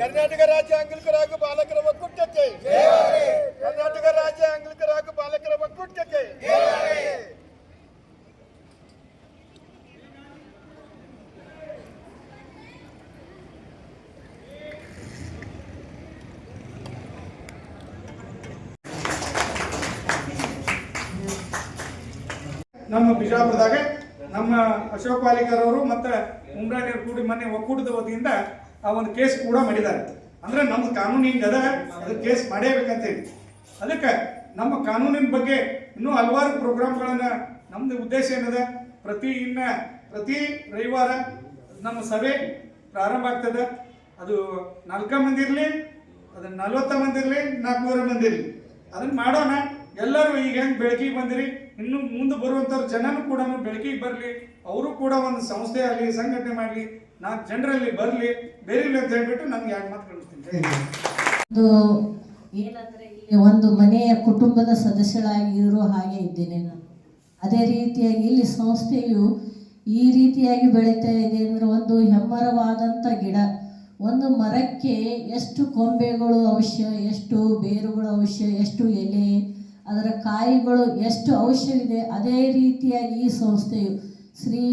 ಕರ್ನಾಟಕ ರಾಜ್ಯ ಅಂಗಲಿಕರ ಹಾಗೂ ಬಾಲಕರ ಒಕ್ಕೂಟಕ್ಕೆ. ಕರ್ನಾಟಕ ರಾಜ್ಯ ಅಂಗಲಿಕರ ಹಾಗೂ ಬಾಲಕರ ಒಕ್ಕೂಟಕ್ಕೆ. ನಮ್ಮ ಬಿಜಾಪುರದಾಗ ನಮ್ಮ ಅಶೋಕ್ ಪಾಲಿಕರ್ ಅವರು ಮತ್ತು ಉಮ್ರಾಣಿಯವ್ರು ಕೂಡಿ ಮನೆ ಒಕ್ಕೂಟದ ವತಿಯಿಂದ ಆ ಒಂದು ಕೇಸ್ ಕೂಡ ಮಾಡಿದ್ದಾರೆ. ಅಂದ್ರೆ ನಮ್ಮ ಕಾನೂನು ಹಿಂಗದ ಅದ ಅದು ಕೇಸ್ ಮಾಡೇಬೇಕಂತೇಳಿ. ಅದಕ್ಕೆ ನಮ್ಮ ಕಾನೂನಿನ ಬಗ್ಗೆ ಇನ್ನೂ ಹಲವಾರು ಪ್ರೋಗ್ರಾಮ್ಗಳನ್ನ ನಮ್ದು ಉದ್ದೇಶ ಏನದ? ಪ್ರತಿ ಇನ್ನ ಪ್ರತಿ ರವಿವಾರ ನಮ್ಮ ಸಭೆ ಪ್ರಾರಂಭ ಆಗ್ತದೆ. ಅದು ನಾಲ್ಕ ಮಂದಿ ಇರಲಿ, ಅದು ನಲ್ವತ್ತ ಮಂದಿ ಇರಲಿ ನಾಲ್ಕೂವರೆ ಮಂದಿ ಇರಲಿ. ಅದನ್ನ ಮಾಡೋಣ. ಎಲ್ಲರೂ ಈಗ ಹೆಂಗೆ ಬೆಳಕಿಗೆ ಬಂದಿರಿ? ಇನ್ನು ಮುಂದೆ ಬರುವಂಥವ್ರು ಜನನು ಕೂಡ ಬೆಳಕಿಗೆ ಬರಲಿ, ಅವರು ಕೂಡ ಒಂದು ಸಂಸ್ಥೆ ಆಗಲಿ, ಸಂಘಟನೆ ಮಾಡಲಿ ನಾಲ್ಕು ಜನರಲ್ಲಿ ಬರಲಿ ಬೇರಿಲ್ಲ ಅಂತ ಹೇಳ್ಬಿಟ್ಟು ನನಗೆ ಯಾಕೆ ಮಾತು ಕಳಿಸ್ತೀನಿ? ಏನಂದ್ರೆ ಇಲ್ಲಿ ಒಂದು ಮನೆಯ ಕುಟುಂಬದ ಸದಸ್ಯಳಾಗಿರೋ ಹಾಗೆ ಇದ್ದೇನೆ ನಾನು. ಅದೇ ರೀತಿಯಾಗಿ ಇಲ್ಲಿ ಸಂಸ್ಥೆಯು ಈ ರೀತಿಯಾಗಿ ಬೆಳೀತಾ ಇದೆ ಅಂದರೆ ಒಂದು ಹೆಮ್ಮರವಾದಂಥ ಗಿಡ. ಒಂದು ಮರಕ್ಕೆ ಎಷ್ಟು ಕೊಂಬೆಗಳು ಅವಶ್ಯ, ಎಷ್ಟು ಬೇರುಗಳು ಅವಶ್ಯ, ಎಷ್ಟು ಎಲೆ ಅದರ ಕಾಯಿಗಳು ಎಷ್ಟು ಅವಶ್ಯವಿದೆ ಅದೇ ರೀತಿಯಾಗಿ ಈ ಸಂಸ್ಥೆಯು ಶ್ರೀ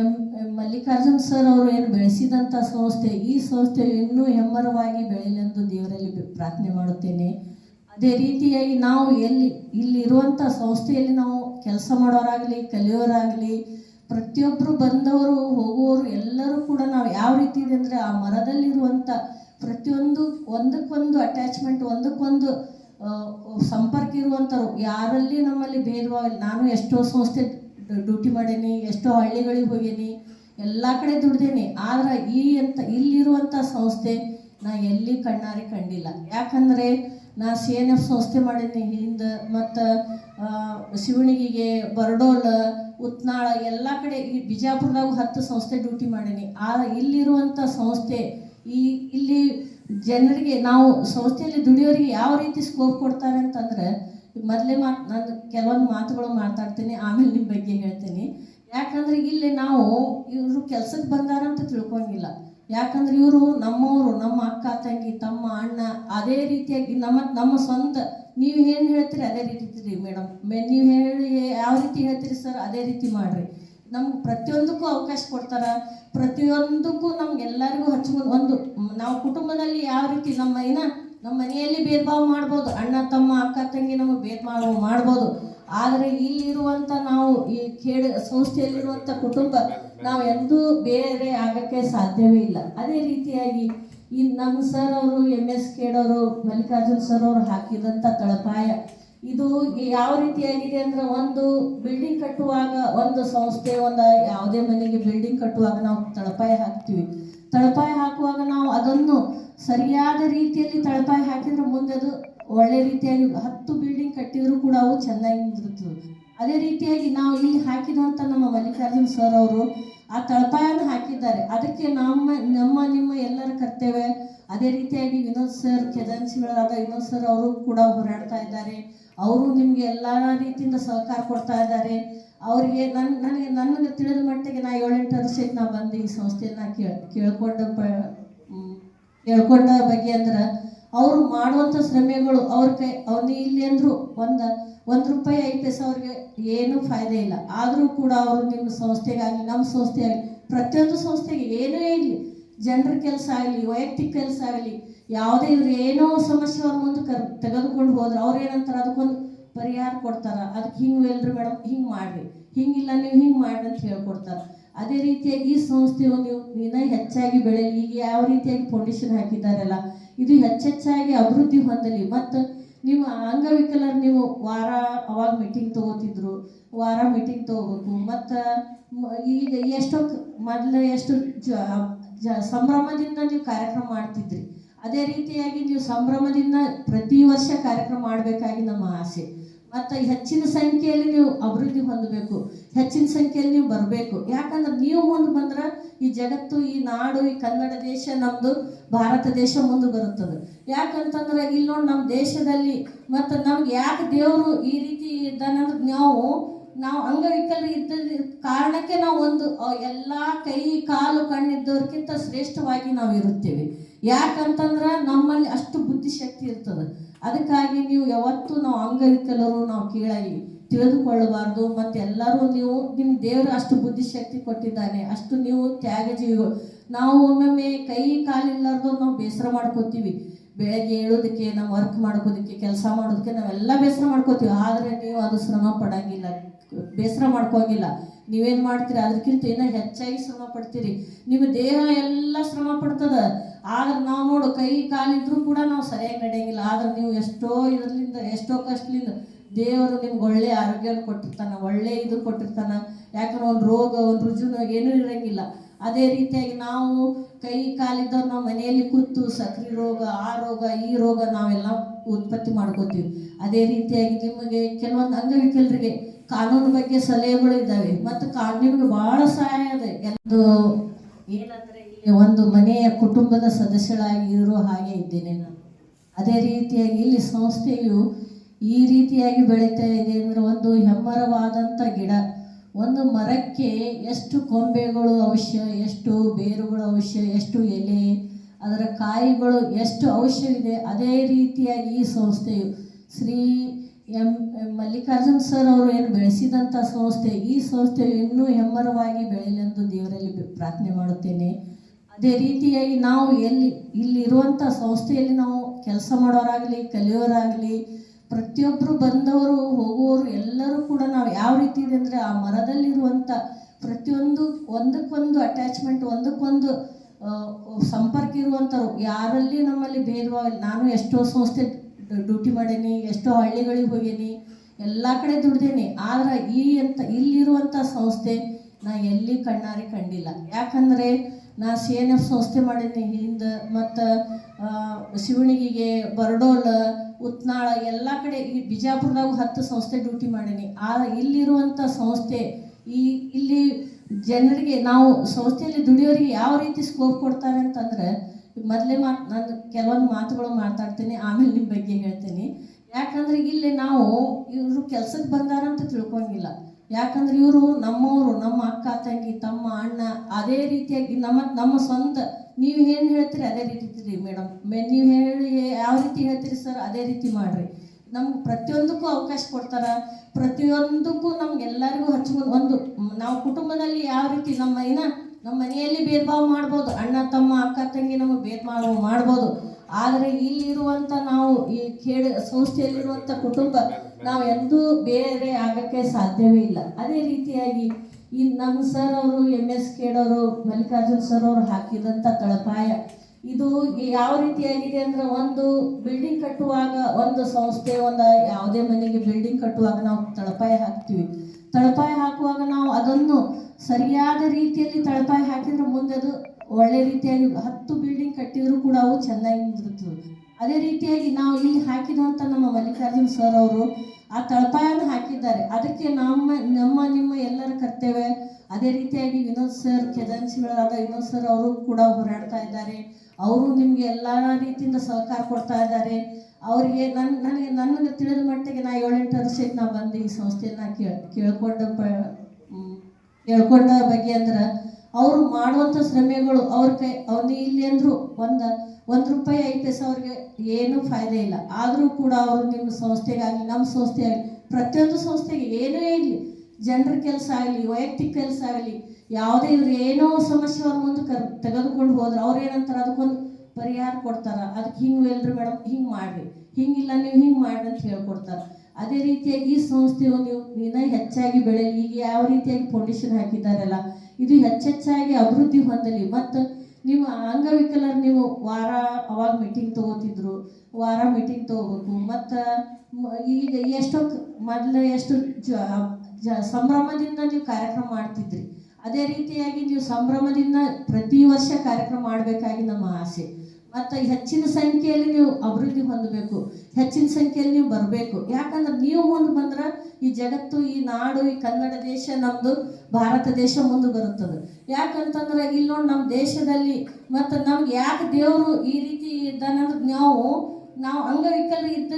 ಎಂ ಮಲ್ಲಿಕಾರ್ಜುನ್ ಸರ್ ಅವರು ಏನು ಬೆಳೆಸಿದಂಥ ಸಂಸ್ಥೆ, ಈ ಸಂಸ್ಥೆಯು ಇನ್ನೂ ಹೆಮ್ಮರವಾಗಿ ಬೆಳೆಯಲೆಂದು ದೇವರಲ್ಲಿ ಪ್ರಾರ್ಥನೆ ಮಾಡುತ್ತೇನೆ. ಅದೇ ರೀತಿಯಾಗಿ ನಾವು ಎಲ್ಲಿ, ಇಲ್ಲಿರುವಂಥ ಸಂಸ್ಥೆಯಲ್ಲಿ ನಾವು ಕೆಲಸ ಮಾಡೋರಾಗಲಿ, ಕಲಿಯೋರಾಗಲಿ, ಪ್ರತಿಯೊಬ್ಬರು ಬಂದವರು, ಹೋಗುವವರು ಎಲ್ಲರೂ ಕೂಡ ನಾವು ಯಾವ ರೀತಿ ಇದೆ ಅಂದರೆ ಆ ಮರದಲ್ಲಿರುವಂಥ ಪ್ರತಿಯೊಂದು, ಒಂದಕ್ಕೊಂದು ಅಟ್ಯಾಚ್ಮೆಂಟ್ ಒಂದಕ್ಕೊಂದು ಸಂಪರ್ಕ ಇರುವಂಥವ್ರು ಯಾರಲ್ಲಿ ನಮ್ಮಲ್ಲಿ ಭೇದ ಭಾವ ಇಲ್ಲ ನಾನು ಎಷ್ಟೋ ಸಂಸ್ಥೆ ಡ್ಯೂಟಿ ಮಾಡೇನಿ, ಎಷ್ಟೋ ಹಳ್ಳಿಗಳಿಗೆ ಹೋಗೇನಿ, ಎಲ್ಲ ಕಡೆ ದುಡ್ದೇನಿ. ಆದ್ರೆ ಈ ಅಂತ ಇಲ್ಲಿರುವಂಥ ಸಂಸ್ಥೆ ನಾ ಎಲ್ಲಿ ಕಣ್ಣಾರೆ ಕಂಡಿಲ್ಲ. ಯಾಕಂದರೆ ನಾ ಸಿ ಎನ್ ಎಫ್ ಸಂಸ್ಥೆ ಮಾಡೇನಿ, ಹಿಂದೆ ಮತ್ತು ಶಿವಣಿಗೆಗೆ, ಬರ್ಡೋಲ್, ಉತ್ನಾಳ, ಎಲ್ಲ ಕಡೆ ಈ ಬಿಜಾಪುರದಾಗ ಹತ್ತು ಸಂಸ್ಥೆ ಡ್ಯೂಟಿ ಮಾಡೇನಿ. ಆ ಇಲ್ಲಿರುವಂಥ ಸಂಸ್ಥೆ ಈ, ಇಲ್ಲಿ ಜನರಿಗೆ ನಾವು ಸಂಸ್ಥೆಯಲ್ಲಿ ದುಡಿಯೋರಿಗೆ ಯಾವ ರೀತಿ ಸ್ಕೋಪ್ ಕೊಡ್ತಾರೆ ಅಂತಂದ್ರೆ ಮೊದಲೇ ಮಾತು ನಾನು ಕೆಲವೊಂದು ಮಾತುಗಳು ಮಾತಾಡ್ತೀನಿ, ಆಮೇಲೆ ನಿಮ್ಮ ಬಗ್ಗೆ ಹೇಳ್ತೀನಿ. ಯಾಕಂದ್ರೆ ಇಲ್ಲಿ ನಾವು ಇವರು ಕೆಲ್ಸಕ್ಕೆ ಬಂದಾರ ಅಂತ ತಿಳ್ಕೊಂಗಿಲ್ಲ ಯಾಕಂದ್ರೆ ಇವರು ನಮ್ಮವರು, ನಮ್ಮ ಅಕ್ಕ, ತಂಗಿ, ತಮ್ಮ, ಅಣ್ಣ, ಅದೇ ರೀತಿಯಾಗಿ ನಮ್ಮ ನಮ್ಮ ಸ್ವಂತ, ನೀವು ಏನು ಹೇಳ್ತೀರಿ ಅದೇ ರೀತಿ ಮೇಡಮ್. ನೀವು ಹೇಳಿ, ಯಾವ ರೀತಿ ಹೇಳ್ತೀರಿ ಸರ್, ಅದೇ ರೀತಿ ಮಾಡ್ರಿ. ನಮ್ಗೆ ಪ್ರತಿಯೊಂದಕ್ಕೂ ಅವಕಾಶ ಕೊಡ್ತಾರ. ಪ್ರತಿಯೊಂದಕ್ಕೂ ನಮ್ಗೆಲ್ಲರಿಗೂ ಹಚ್ಕೊಂಡು ಒಂದು, ನಾವು ಕುಟುಂಬದಲ್ಲಿ ಯಾವ ರೀತಿ ನಮ್ಮ ಏನ ನಮ್ಮ ಮನೆಯಲ್ಲಿ ಭೇದ ಭಾವ ಮಾಡ್ಬೋದು, ಅಣ್ಣ, ತಮ್ಮ, ಅಕ್ಕ, ತಂಗಿ ನಮಗೆ ಭೇದ ಭಾವ ಮಾಡ್ಬೋದು. ಆದರೆ ಇಲ್ಲಿರುವಂಥ ನಾವು ಈ ಕೇಳ ಸಂಸ್ಥೆಯಲ್ಲಿರುವಂಥ ಕುಟುಂಬ, ನಾವು ಎಂದೂ ಬೇರೆ ಆಗಕ್ಕೆ ಸಾಧ್ಯವೇ ಇಲ್ಲ. ಅದೇ ರೀತಿಯಾಗಿ ಈ ನಮ್ಮ ಸರ್ ಅವರು ಎಂ ಎಸ್ ಕೇಡವರು ಮಲ್ಲಿಕಾರ್ಜುನ್ ಸರ್ ಅವರು ಹಾಕಿದಂಥ ತಳಪಾಯ ಇದು ಯಾವ ರೀತಿಯಾಗಿದೆ ಅಂದ್ರೆ ಒಂದು ಬಿಲ್ಡಿಂಗ್ ಕಟ್ಟುವಾಗ ಒಂದು ಸಂಸ್ಥೆ, ಒಂದು ಯಾವುದೇ ಮನೆಗೆ ಬಿಲ್ಡಿಂಗ್ ಕಟ್ಟುವಾಗ ನಾವು ತಳಪಾಯ ಹಾಕ್ತೀವಿ. ತಳಪಾಯ ಹಾಕುವಾಗ ನಾವು ಅದನ್ನು ಸರಿಯಾದ ರೀತಿಯಲ್ಲಿ ತಳಪಾಯ ಹಾಕಿದ್ರೆ ಮುಂದೆ ಅದು ಒಳ್ಳೆ ರೀತಿಯಾಗಿ ಹತ್ತು ಬಿಲ್ಡಿಂಗ್ ಕಟ್ಟಿದ್ರು ಕೂಡ ಅವು ಚೆನ್ನಾಗಿ ನಿಂತಿರ್ತವೆ ಅದೇ ರೀತಿಯಾಗಿ ನಾವು ಇಲ್ಲಿ ಹಾಕಿದಂಥ ನಮ್ಮ ಮಲ್ಲಿಕಾರ್ಜುನ್ ಸರ್ ಅವರು ಆ ತಳಪಾಯನ್ನು ಹಾಕಿದ್ದಾರೆ. ಅದಕ್ಕೆ ನಮ್ಮ ನಮ್ಮ, ನಿಮ್ಮ ಎಲ್ಲರ ಕರ್ತವ್ಯ. ಅದೇ ರೀತಿಯಾಗಿ ವಿನೋದ್ ಸರ್ ಕೆದನ್ಸಿಗಳಾದ ವಿನೋದ್ ಸರ್ ಅವರು ಕೂಡ ಹೋರಾಡ್ತಾ ಇದ್ದಾರೆ. ಅವರು ನಿಮಗೆ ಎಲ್ಲ ರೀತಿಯಿಂದ ಸಹಕಾರ ಕೊಡ್ತಾ ಇದ್ದಾರೆ. ಅವರಿಗೆ ನನ್ನ ನನಗೆ ನನಗೆ ತಿಳಿದ ಮಟ್ಟಿಗೆ ನಾ ಏಳೆಂಟು ವರ್ಷಕ್ಕೆ ನಾ ಬಂದು ಈ ಸಂಸ್ಥೆಯನ್ನು ಕೇಳಿ, ಕೇಳ್ಕೊಂಡ ಪ ಕೇಳ್ಕೊಂಡ ಬಗ್ಗೆ ಅಂದ್ರೆ ಅವರು ಮಾಡುವಂಥ ಶ್ರಮೆಗಳು ಅವ್ರ ಕೈ ಅವನಿ ಇಲ್ಲಿ ಅಂದರು ಒಂದು ಒಂದು ರೂಪಾಯಿ ಐದು ಪೈಸೆ ಅವ್ರಿಗೆ ಏನೂ ಫಾಯ್ದೆ ಇಲ್ಲ. ಆದರೂ ಕೂಡ ಅವರು ನಿಮ್ಮ ಸಂಸ್ಥೆಗಾಗಲಿ ನಮ್ಮ ಸಂಸ್ಥೆಯಾಗಲಿ ಪ್ರತಿಯೊಂದು ಸಂಸ್ಥೆಗೆ ಏನೇ ಇರಲಿ ಜನರ ಕೆಲಸ ಆಗಲಿ, ವೈಯಕ್ತಿಕ ಕೆಲಸ ಆಗಲಿ, ಯಾವುದೇ ಇವ್ರು ಏನೋ ಸಮಸ್ಯೆ ಅವ್ರ ಮುಂದೆ ಕರ್, ತೆಗೆದುಕೊಂಡು ಹೋದ್ರೆ, ಅವ್ರು ಏನಂತಾರೆ ಅದಕ್ಕೊಂದು ಪರಿಹಾರ ಕೊಡ್ತಾರ. ಅದಕ್ಕೆ ಹಿಂಗೆ ಎಲ್ಲರೂ ಮೇಡಮ್ ಹಿಂಗೆ ಮಾಡಿರಿ. ಹಿಂಗಿಲ್ಲ ನೀವು ಹಿಂಗೆ ಮಾಡ್ರಿ ಅಂತ ಹೇಳ್ಕೊಡ್ತಾರೆ. ಅದೇ ರೀತಿಯಾಗಿ ಈ ಸಂಸ್ಥೆಯು ನೀವು, ಇನ್ನೂ ಹೆಚ್ಚಾಗಿ ಬೆಳೆಯಲಿ. ಈಗ ಯಾವ ರೀತಿಯಾಗಿ ಫೌಂಡೇಶನ್ ಹಾಕಿದ್ದಾರಲ್ಲ, ಇದು ಹೆಚ್ಚೆಚ್ಚಾಗಿ ಅಭಿವೃದ್ಧಿ ಹೊಂದಲಿ. ಮತ್ತು ನೀವು ಅಂಗವಿಕಲರು ನೀವು ವಾರ ಅವಾಗ ಮೀಟಿಂಗ್ ತಗೋತಿದ್ರು, ವಾರ ಮೀಟಿಂಗ್ ತಗೋಬೇಕು. ಮತ್ತು ಈಗ ಎಷ್ಟೋ ಮೊದಲು ಎಷ್ಟು ಜ ಸಂಭ್ರಮದಿಂದ ನೀವು ಕಾರ್ಯಕ್ರಮ ಮಾಡ್ತಿದ್ರಿ. ಅದೇ ರೀತಿಯಾಗಿ ನೀವು ಸಂಭ್ರಮದಿಂದ ಪ್ರತಿ ವರ್ಷ ಕಾರ್ಯಕ್ರಮ ಮಾಡಬೇಕಾಗಿ ನಮ್ಮ ಆಸೆ. ಮತ್ತು ಹೆಚ್ಚಿನ ಸಂಖ್ಯೆಯಲ್ಲಿ ನೀವು ಅಭಿವೃದ್ಧಿ ಹೊಂದಬೇಕು. ಹೆಚ್ಚಿನ ಸಂಖ್ಯೆಯಲ್ಲಿ ನೀವು ಬರಬೇಕು. ಯಾಕಂದ್ರೆ ನೀವು ಮುಂದೆ ಬಂದ್ರೆ ಈ ಜಗತ್ತು, ಈ ನಾಡು, ಈ ಕನ್ನಡ ದೇಶ ನಮ್ಮದು ಭಾರತ ದೇಶ ಮುಂದೆ ಬರುತ್ತದೆ. ಯಾಕಂತಂದ್ರೆ ಇಲ್ಲಿ ನೋಡಿ ನಮ್ಮ ದೇಶದಲ್ಲಿ ಮತ್ತು ನಮ್ಗೆ ಯಾಕೆ ದೇವರು ಈ ರೀತಿ ಇದ್ದಾನಂದ್ರೆ ನಾವು ನಾವು ಅಂಗವಿಕಲರಿದ್ದ ಕಾರಣಕ್ಕೆ ನಾವು ಒಂದು ಎಲ್ಲ ಕೈ, ಕಾಲು ಕಣ್ಣಿದ್ದವ್ರಿಗಿಂತ ಶ್ರೇಷ್ಠವಾಗಿ ನಾವು ಇರುತ್ತೇವೆ. ಯಾಕಂತಂದ್ರೆ ನಮ್ಮಲ್ಲಿ ಅಷ್ಟು ಬುದ್ಧಿಶಕ್ತಿ ಇರ್ತದೆ. ಅದಕ್ಕಾಗಿ ನೀವು ಯಾವತ್ತೂ ನಾವು ಅಂಗವಿಕಲರು ನಾವು ಕೀಳಾಗಿ ತಿಳಿದುಕೊಳ್ಳಬಾರ್ದು. ಮತ್ತು ಎಲ್ಲರೂ ನೀವು ನಿಮ್ಮ ದೇವರು ಅಷ್ಟು ಬುದ್ಧಿಶಕ್ತಿ ಕೊಟ್ಟಿದ್ದಾನೆ. ಅಷ್ಟು ನೀವು ತ್ಯಾಗ ಜೀವಿಗಳು. ನಾವು ಒಮ್ಮೊಮ್ಮೆ ಕೈ ಕಾಲಿಲ್ಲಾರ್ದು ನಾವು ಬೇಸರ ಮಾಡ್ಕೋತೀವಿ. ಬೆಳಗ್ಗೆ ಏಳೋದಕ್ಕೆ, ನಾವು ವರ್ಕ್ ಮಾಡ್ಕೋದಕ್ಕೆ, ಕೆಲಸ ಮಾಡೋದಕ್ಕೆ ನಾವೆಲ್ಲ ಬೇಸರ ಮಾಡ್ಕೋತೀವಿ. ಆದರೆ ನೀವು ಅದು ಶ್ರಮ ಪಡಂಗಿಲ್ಲ. ಬೇಸರ ಮಾಡ್ಕೋಂಗಿಲ್ಲ ನೀವೇನು ಮಾಡ್ತೀರಿ? ಅದಕ್ಕಿಂತ ಇನ್ನೂ ಹೆಚ್ಚಾಗಿ ಶ್ರಮ ಪಡ್ತೀರಿ. ನಿಮ್ಮ ದೇಹ ಎಲ್ಲ ಶ್ರಮ ಪಡ್ತದ. ಆದ್ರೆ ನಾವು ನೋಡು, ಕೈ ಕಾಲಿದ್ರೂ ಕೂಡ ನಾವು ಸರಿಯಾಗಿ ನಡೆಯಂಗಿಲ್ಲ. ಆದ್ರೆ ನೀವು ಎಷ್ಟೋ ಇದರಿಂದ, ಎಷ್ಟೋ ಕಷ್ಟದಿಂದ ದೇವರು ನಿಮ್ಗೆ ಒಳ್ಳೆ ಆರೋಗ್ಯವನ್ನು ಕೊಟ್ಟಿರ್ತಾನೆ, ಒಳ್ಳೆ ಇದು ಕೊಟ್ಟಿರ್ತಾನೆ. ಯಾಕಂದ್ರೆ ಒಂದು ರೋಗ, ಒಂದು ರುಜುನ ಏನೂ ಇರಂಗಿಲ್ಲ. ಅದೇ ರೀತಿಯಾಗಿ ನಾವು ಕೈ ಕಾಲಿದ್ದವ್ರು ನಾವು ಮನೆಯಲ್ಲಿ ಕೂತು ಸಕ್ರೆ ರೋಗ, ಆ ರೋಗ, ಈ ರೋಗ ನಾವೆಲ್ಲ ಉತ್ಪತ್ತಿ ಮಾಡ್ಕೋತೀವಿ. ಅದೇ ರೀತಿಯಾಗಿ ನಿಮಗೆ ಕೆಲವೊಂದು ಅಂಗವಿಕಲರಿಗೆ ಕಾನೂನು ಬಗ್ಗೆ ಸಲಹೆಗಳು ಇದ್ದಾವೆ. ಮತ್ತು ಕಾನೂನಿಗೆ ಭಾಳ ಸಹಾಯ ಇದೆ. ಎಂದು ಏನಂದರೆ ಇಲ್ಲಿ ಒಂದು ಮನೆಯ ಕುಟುಂಬದ ಸದಸ್ಯಳಾಗಿ ಇರೋ ಹಾಗೆ ಇದ್ದೇನೆ ನಾನು. ಅದೇ ರೀತಿಯಾಗಿ ಇಲ್ಲಿ ಸಂಸ್ಥೆಯು ಈ ರೀತಿಯಾಗಿ ಬೆಳೀತಾ ಇದೆ ಅಂದರೆ ಒಂದು ಹೆಮ್ಮರವಾದಂಥ ಗಿಡ. ಒಂದು ಮರಕ್ಕೆ ಎಷ್ಟು ಕೊಂಬೆಗಳು ಅವಶ್ಯ ಎಷ್ಟು ಬೇರುಗಳು ಅವಶ್ಯ ಎಷ್ಟು ಎಲೆ, ಅದರ ಕಾಯಿಗಳು ಎಷ್ಟು ಅವಶ್ಯವಿದೆ ಅದೇ ರೀತಿಯಾಗಿ ಈ ಸಂಸ್ಥೆಯು. ಶ್ರೀ ಎಂ ಮಲ್ಲಿಕಾರ್ಜುನ್ ಸರ್ ಅವರು ಏನು ಬೆಳೆಸಿದಂಥ ಸಂಸ್ಥೆ, ಈ ಸಂಸ್ಥೆಯು ಇನ್ನೂ ಹೆಮ್ಮರವಾಗಿ ಬೆಳೆಯಲೆಂದು ದೇವರಲ್ಲಿ ಪ್ರಾರ್ಥನೆ ಮಾಡುತ್ತೇನೆ. ಅದೇ ರೀತಿಯಾಗಿ ನಾವು ಎಲ್ಲಿ, ಇಲ್ಲಿರುವಂಥ ಸಂಸ್ಥೆಯಲ್ಲಿ ನಾವು ಕೆಲಸ ಮಾಡೋರಾಗಲಿ, ಕಲಿಯೋರಾಗಲಿ ಪ್ರತಿಯೊಬ್ಬರು ಬಂದವರು, ಹೋಗುವವರು ಎಲ್ಲರೂ ಕೂಡ ನಾವು ಯಾವ ರೀತಿ ಇದೆ ಅಂದರೆ ಆ ಮರದಲ್ಲಿರುವಂಥ ಪ್ರತಿಯೊಂದು, ಒಂದಕ್ಕೊಂದು ಅಟ್ಯಾಚ್ಮೆಂಟ್ ಒಂದಕ್ಕೊಂದು ಸಂಪರ್ಕ ಇರುವಂಥವ್ರು ಯಾರಲ್ಲಿ ನಮ್ಮಲ್ಲಿ ಭೇದ ಭಾವ ಇಲ್ಲ ನಾನು ಎಷ್ಟೋ ಸಂಸ್ಥೆ ಡ್ಯೂಟಿ ಮಾಡೇನಿ, ಎಷ್ಟೋ ಹಳ್ಳಿಗಳಿಗೆ ಹೋಗೇನಿ, ಎಲ್ಲ ಕಡೆ ದುಡ್ದೇನಿ. ಆದ್ರೆ ಈ ಅಂತ ಇಲ್ಲಿರುವಂಥ ಸಂಸ್ಥೆ ನಾ ಎಲ್ಲಿ ಕಣ್ಣಾರಿ ಕಂಡಿಲ್ಲ. ಯಾಕಂದರೆ ನಾ ಸಿ ಎನ್ ಎಫ್ ಸಂಸ್ಥೆ ಮಾಡೀನಿ ಹಿಂದೆ ಮತ್ತು ಶಿವಣಿಗೆಗೆ ಬರಡೋಲ್, ಉತ್ನಾಳ ಎಲ್ಲ ಕಡೆ ಈ ಬಿಜಾಪುರದಾಗ ಹತ್ತು ಸಂಸ್ಥೆ ಡ್ಯೂಟಿ ಮಾಡೀನಿ. ಆ ಇಲ್ಲಿರುವಂಥ ಸಂಸ್ಥೆ ಈ ಇಲ್ಲಿ ಜನರಿಗೆ ನಾವು ಸಂಸ್ಥೆಯಲ್ಲಿ ದುಡಿಯೋರಿಗೆ ಯಾವ ರೀತಿ ಸ್ಕೋಪ್ ಕೊಡ್ತಾರೆ ಅಂತಂದ್ರೆ ಮೊದಲೇ ಮಾತು ನಾನು ಕೆಲವೊಂದು ಮಾತುಗಳು ಮಾತಾಡ್ತೀನಿ, ಆಮೇಲೆ ನಿಮ್ಮ ಬಗ್ಗೆ ಹೇಳ್ತೀನಿ. ಯಾಕಂದ್ರೆ ಇಲ್ಲಿ ನಾವು ಇವರು ಕೆಲ್ಸಕ್ಕೆ ಬಂದಾರಂತ ತಿಳ್ಕೊಂಗಿಲ್ಲ ಯಾಕಂದ್ರೆ ಇವರು ನಮ್ಮವರು, ನಮ್ಮ ಅಕ್ಕ, ತಂಗಿ, ತಮ್ಮ, ಅಣ್ಣ, ಅದೇ ರೀತಿಯಾಗಿ ನಮ್ಮ ನಮ್ಮ ಸ್ವಂತ. ನೀವು ಏನು ಹೇಳ್ತೀರಿ ಅದೇ ರೀತಿ ಮೇಡಮ್ ನೀವು ಹೇಳಿ ಯಾವ ರೀತಿ ಹೇಳ್ತೀರಿ ಸರ್? ಅದೇ ರೀತಿ ಮಾಡ್ರಿ. ನಮ್ಗೆ ಪ್ರತಿಯೊಂದಕ್ಕೂ ಅವಕಾಶ ಕೊಡ್ತಾರ. ಪ್ರತಿಯೊಂದಕ್ಕೂ ನಮ್ಗೆಲ್ಲರಿಗೂ ಹಚ್ಕೊಂಡು ಒಂದು, ನಾವು ಕುಟುಂಬದಲ್ಲಿ ಯಾವ ರೀತಿ ನಮ್ಮ ಏನ ನಮ್ಮ ಮನೆಯಲ್ಲಿ ಭೇದ ಭಾವ ಮಾಡ್ಬೋದು. ಅಣ್ಣ, ತಮ್ಮ, ಅಕ್ಕ, ತಂಗಿ ನಮ್ಗೆ ಭೇದ ಭಾವ ಮಾಡ್ಬೋದು. ಆದರೆ ಇಲ್ಲಿರುವಂಥ ನಾವು ಈ ಕೇಳ ಸಂಸ್ಥೆಯಲ್ಲಿರುವಂಥ ಕುಟುಂಬ ನಾವು ಎಂದೂ ಬೇರೆ ಆಗಕ್ಕೆ ಸಾಧ್ಯವೇ ಇಲ್ಲ. ಅದೇ ರೀತಿಯಾಗಿ ಈ ನಮ್ಮ ಸರ್ ಅವರು ಎಂ ಎಸ್ ಕೇಡೋರು ಮಲ್ಲಿಕಾರ್ಜುನ್ ಸರ್ ಅವರು ಹಾಕಿದಂಥ ತಳಪಾಯ, ಇದು ಯಾವ ರೀತಿಯಾಗಿದೆ ಅಂದರೆ ಒಂದು ಬಿಲ್ಡಿಂಗ್ ಕಟ್ಟುವಾಗ ಒಂದು ಸಂಸ್ಥೆ, ಒಂದು ಯಾವುದೇ ಮನೆಗೆ ಬಿಲ್ಡಿಂಗ್ ಕಟ್ಟುವಾಗ ನಾವು ತಳಪಾಯ ಹಾಕ್ತೀವಿ. ತಳಪಾಯ ಹಾಕುವಾಗ ನಾವು ಅದನ್ನು ಸರಿಯಾದ ರೀತಿಯಲ್ಲಿ ತಳಪಾಯ ಹಾಕಿದ್ರೆ ಮುಂದೆ ಅದು ಒಳ್ಳೆ ರೀತಿಯಾಗಿ ಹತ್ತು ಕಟ್ಟಿದ್ರು ಕೂಡ ಅವು ಚೆನ್ನಾಗಿ ನಿಂತಿರ್ತವೆ ಅದೇ ರೀತಿಯಾಗಿ ನಾವು ಇಲ್ಲಿ ಹಾಕಿದಂಥ ನಮ್ಮ ಮಲ್ಲಿಕಾರ್ಜುನ್ ಸರ್ ಅವರು, ಆ ತಳಪಾಯನ ಹಾಕಿದ್ದಾರೆ. ಅದಕ್ಕೆ ನಮ್ಮ ನಮ್ಮ, ನಿಮ್ಮ ಎಲ್ಲರ ಕರ್ತವ್ಯ. ಅದೇ ರೀತಿಯಾಗಿ ವಿನೋದ್ ಸರ್ ಖಜಾನ್ಸಿಗಳಾದ ವಿನೋದ್ ಸರ್ ಅವರು ಕೂಡ ಹೋರಾಡ್ತಾ ಇದ್ದಾರೆ. ಅವರು ನಿಮಗೆ ಎಲ್ಲ ರೀತಿಯಿಂದ ಸಹಕಾರ ಕೊಡ್ತಾ ಇದ್ದಾರೆ. ಅವರಿಗೆ ನನ್ನ ನನಗೆ ನನಗೆ ತಿಳಿದ ಮಟ್ಟಿಗೆ ನಾ ಏಳೆಂಟು ವರ್ಷಕ್ಕೆ ನಾ ಬಂದು ಈ ಸಂಸ್ಥೆಯನ್ನು ಕೇಳ್, ಕೇಳ್ಕೊಂಡ ಕೇಳ್ಕೊಂಡ ಬಗ್ಗೆ ಅಂದ್ರೆ ಅವರು ಮಾಡುವಂಥ ಶ್ರಮೆಗಳು ಅವ್ರ ಕೈ ಅವ್ರು ಇಲ್ಲಿ ಅಂದರು ಒಂದು ಒಂದು ರೂಪಾಯಿ ಐದು ಪೈಸೆ ಅವ್ರಿಗೆ ಏನೂ ಫಾಯ್ದೆ ಇಲ್ಲ. ಆದರೂ ಕೂಡ ಅವರು ನಿಮ್ಮ ಸಂಸ್ಥೆಗಾಗಲಿ ನಮ್ಮ ಸಂಸ್ಥೆ ಆಗಲಿ, ಪ್ರತಿಯೊಂದು ಸಂಸ್ಥೆಗೆ ಏನೇ ಇರಲಿ, ಜನರ ಕೆಲಸ ಆಗಲಿ, ವೈಯಕ್ತಿಕ ಕೆಲಸ ಆಗಲಿ, ಯಾವುದೇ ಇವ್ರು ಏನೋ ಸಮಸ್ಯೆ ಅವ್ರ ಮುಂದೆ ಕರ್, ತೆಗೆದುಕೊಂಡು ಹೋದ್ರೆ, ಅವ್ರು ಏನಂತಾರೆ ಅದಕ್ಕೊಂದು ಪರಿಹಾರ ಕೊಡ್ತಾರೆ. ಅದಕ್ಕೆ ಹಿಂಗೆ ಎಲ್ಲರೂ ಮೇಡಮ್ ಹಿಂಗೆ ಮಾಡಿರಿ. ಹಿಂಗಿಲ್ಲ ನೀವು ಹಿಂಗೆ ಮಾಡಿ ಅಂತ ಹೇಳ್ಕೊಡ್ತಾರೆ. ಅದೇ ರೀತಿಯಾಗಿ ಈ ಸಂಸ್ಥೆಯು ನೀವು ಇನ್ನೂ ಹೆಚ್ಚಾಗಿ ಬೆಳೆಯಲಿ. ಈಗ ಯಾವ ರೀತಿಯಾಗಿ ಫೌಂಡೇಶನ್ ಹಾಕಿದ್ದಾರಲ್ಲ ಇದು ಹೆಚ್ಚೆಚ್ಚಾಗಿ ಅಭಿವೃದ್ಧಿ ಹೊಂದಲಿ. ಮತ್ತು ನೀವು ಅಂಗವಿಕಲರು ನೀವು ವಾರ ಅವಾಗ ಮೀಟಿಂಗ್ ತಗೋತಿದ್ರು, ವಾರ ಮೀಟಿಂಗ್ ತಗೋಬೇಕು. ಮತ್ತು ಈಗ ಎಷ್ಟೋ ಮೊದಲು ಎಷ್ಟು ಜ, ಸಂಭ್ರಮದಿಂದ ನೀವು ಕಾರ್ಯಕ್ರಮ ಮಾಡ್ತಿದ್ರಿ. ಅದೇ ರೀತಿಯಾಗಿ ನೀವು ಸಂಭ್ರಮದಿಂದ ಪ್ರತಿ ವರ್ಷ ಕಾರ್ಯಕ್ರಮ ಮಾಡಬೇಕಾಗಿ ನಮ್ಮ ಆಸೆ. ಮತ್ತು ಹೆಚ್ಚಿನ ಸಂಖ್ಯೆಯಲ್ಲಿ ನೀವು ಅಭಿವೃದ್ಧಿ ಹೊಂದಬೇಕು. ಹೆಚ್ಚಿನ ಸಂಖ್ಯೆಯಲ್ಲಿ ನೀವು ಬರಬೇಕು. ಯಾಕಂದ್ರೆ ನೀವು ಮುಂದೆ ಬಂದ್ರೆ ಈ ಜಗತ್ತು, ಈ ನಾಡು, ಈ ಕನ್ನಡ ದೇಶ ನಮ್ಮದು ಭಾರತ ದೇಶ ಮುಂದೆ ಬರುತ್ತದೆ. ಯಾಕಂತಂದ್ರೆ ಇಲ್ಲಿ ನೋಡಿ ನಮ್ಮ ದೇಶದಲ್ಲಿ ಮತ್ತು ನಮ್ಗೆ ಯಾಕೆ ದೇವರು ಈ ರೀತಿ ಇದ್ದಾನಂದ್ರೆ ನಾವು ನಾವು ಅಂಗವಿಕಲರು ಇದ್ದ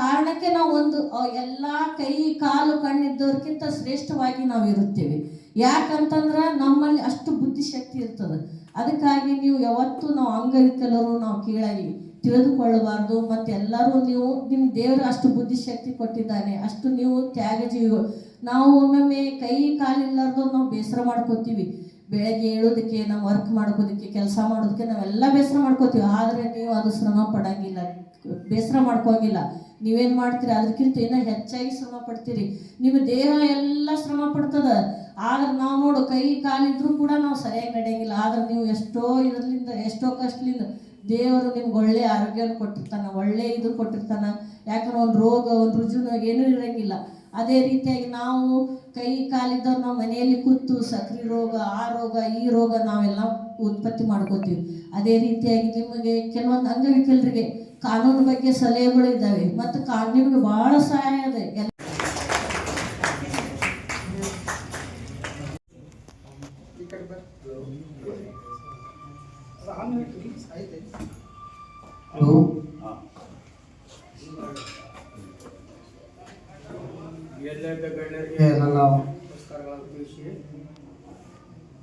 ಕಾರಣಕ್ಕೆ ನಾವು ಒಂದು ಎಲ್ಲ ಕೈ, ಕಾಲು ಕಣ್ಣಿದ್ದವ್ರಿಗಿಂತ ಶ್ರೇಷ್ಠವಾಗಿ ನಾವು ಇರುತ್ತೇವೆ. ಯಾಕಂತಂದ್ರೆ ನಮ್ಮಲ್ಲಿ ಅಷ್ಟು ಬುದ್ಧಿಶಕ್ತಿ ಇರ್ತದೆ. ಅದಕ್ಕಾಗಿ ನೀವು ಯಾವತ್ತೂ ನಾವು ಅಂಗವಿಕಲರು, ನಾವು ಕೀಳಾಗಿ ತಿಳಿದುಕೊಳ್ಳಬಾರ್ದು. ಮತ್ತು ಎಲ್ಲರೂ ನೀವು, ನಿಮ್ಮ ದೇವರು ಅಷ್ಟು ಬುದ್ಧಿಶಕ್ತಿ ಕೊಟ್ಟಿದ್ದಾನೆ. ಅಷ್ಟು ನೀವು ತ್ಯಾಗ ಜೀವಿಗಳು ನಾವು ಒಮ್ಮೊಮ್ಮೆ ಕೈ ಕಾಲಿಲ್ಲಾರ್ದು ನಾವು ಬೇಸರ ಮಾಡ್ಕೋತೀವಿ. ಬೆಳಗ್ಗೆ ಏಳೋದಕ್ಕೆ ನಾವು ವರ್ಕ್ ಮಾಡ್ಕೋದಕ್ಕೆ ಕೆಲಸ ಮಾಡೋದಕ್ಕೆ ನಾವೆಲ್ಲ ಬೇಸರ ಮಾಡ್ಕೋತೀವಿ. ಆದರೆ ನೀವು ಅದು ಶ್ರಮ ಪಡೋಂಗಿಲ್ಲ. ಬೇಸರ ಮಾಡ್ಕೋಂಗಿಲ್ಲ ನೀವೇನು ಮಾಡ್ತೀರಿ? ಅದಕ್ಕಿಂತ ಇನ್ನೂ ಹೆಚ್ಚಾಗಿ ಶ್ರಮ ಪಡ್ತೀರಿ. ನಿಮ್ಮ ದೇಹ ಎಲ್ಲ ಶ್ರಮ ಪಡ್ತದ. ಆದ್ರೆ ನಾವು ನೋಡು, ಕೈ ಕಾಲಿದ್ರೂ ಕೂಡ ನಾವು ಸರಿಯಾಗಿ ನಡೆಯಂಗಿಲ್ಲ. ಆದ್ರೆ ನೀವು ಎಷ್ಟೋ ಇದರಿಂದ, ಎಷ್ಟೋ ಕಷ್ಟದಿಂದ ದೇವರು ನಿಮ್ಗೆ ಒಳ್ಳೆ ಆರೋಗ್ಯವನ್ನು ಕೊಟ್ಟಿರ್ತಾನೆ, ಒಳ್ಳೆ ಇದು ಕೊಟ್ಟಿರ್ತಾನೆ. ಯಾಕಂದ್ರೆ ಒಂದು ರೋಗ, ಒಂದು ರುಜುನ ಏನೂ ಇರೋಂಗಿಲ್ಲ. ಅದೇ ರೀತಿಯಾಗಿ ನಾವು ಕೈ ಕಾಲಿದ್ದವ್ರು ನಾವು ಮನೆಯಲ್ಲಿ ಕೂತು ಸಕ್ರೆ ರೋಗ, ಆ ರೋಗ, ಈ ರೋಗ ನಾವೆಲ್ಲ ಉತ್ಪತ್ತಿ ಮಾಡ್ಕೋತೀವಿ. ಅದೇ ರೀತಿಯಾಗಿ ನಿಮಗೆ ಕೆಲವೊಂದು ಅಂಗವಿಕಲರಿಗೆ ಕಾನೂನು ಬಗ್ಗೆ ಸಲಹೆಗಳು ಇದ್ದಾವೆ. ಮತ್ತು ಕಾ ನಿಮಗೆ ಭಾಳ ಸಹಾಯ ಇದೆ.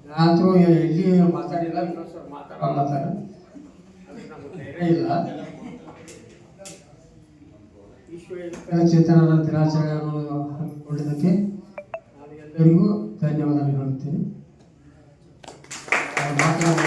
ನಾನಂತರೂ ಎಲ್ಲಿ ಮಾತಾಡಿಲ್ಲ ವಿನೋದ್ ಸರ್ ಮಾತಾಡಲ್ಲ ಸರ್ ಅದಕ್ಕೆ ಧೈರ್ಯ ಇಲ್ಲ. ಚೇತನರ ದಿನಾಚರಣೆ ಹಮ್ಮಿಕೊಂಡಿದ್ದಕ್ಕೆ ಎಲ್ಲರಿಗೂ ಧನ್ಯವಾದ ಹೇಳುತ್ತೇನೆ. ಮಾತಾಡೋದು